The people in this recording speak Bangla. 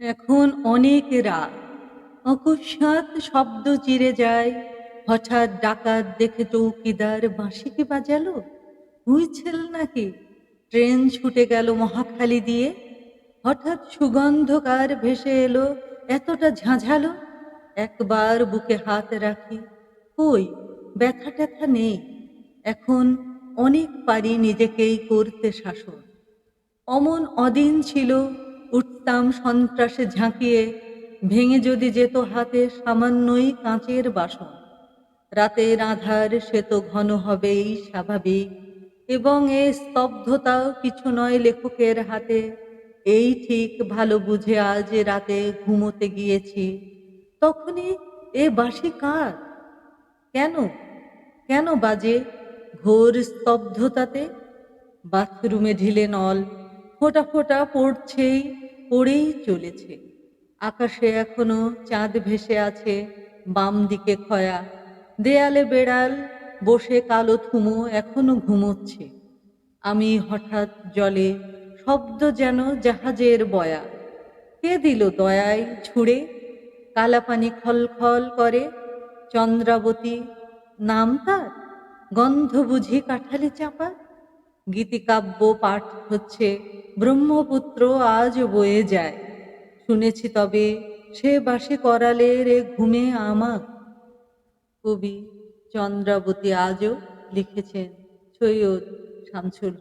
এখন অনেক রাত। অকস্মাৎ শব্দ চিরে যায়। হঠাৎ ডাকাত দেখে চৌকিদার বাঁশিকে বাজালো। হুইছেল নাকি? ট্রেন ছুটে গেল মহাখালী দিয়ে। হঠাৎ সুগন্ধকার ভেসে এলো, এতটা ঝাঁঝালো। একবার বুকে হাত রাখি, কই ব্যথা ট্যাথা নেই। এখন অনেক পারি নিজেকেই করতে শাসন। অমন অদিন ছিল উঠতাম সন্ত্রাসে ঝাঁকিয়ে, ভেঙে যদি যেত হাতে সামান্যই কাঁচের বাসন। রাতের আধার সে তো ঘন হবেই স্বাভাবিক, এবং এ স্তব্ধতাও কিছু নয় লেখকের হাতে। এই ঠিক ভালো বুঝে আজ রাতে ঘুমোতে গিয়েছি। তখনই এ বাসি কার? কেন? কেন বাজে ঘোর স্তব্ধতাতে? বাথরুমে ঢিলে নল, ফোঁটা ফোঁটা পড়ছেই পড়েই চলেছে। আকাশে এখনও চাঁদ ভেসে আছে বাম দিকে খয়া। দেয়ালে বেড়াল বসে কালো থুমো এখনও ঘুমোচ্ছে। আমি হঠাৎ জলে শব্দ যেন জাহাজের বয়া। কে দিল দয়ায় ছুঁড়ে? কালাপানি খলখল করে। চন্দ্রাবতী, নাম তার? গন্ধ বুঝি কাঠালি চাপা। গীতিকাব্য পাঠ হচ্ছে ব্রহ্মপুত্র আজ বয়ে যায়। শুনেছি তবে সে বাসে করালে রে ঘুমে আমাক। কবি চন্দ্রাবতী আজও লিখেছেন সৈয়দ শামসুল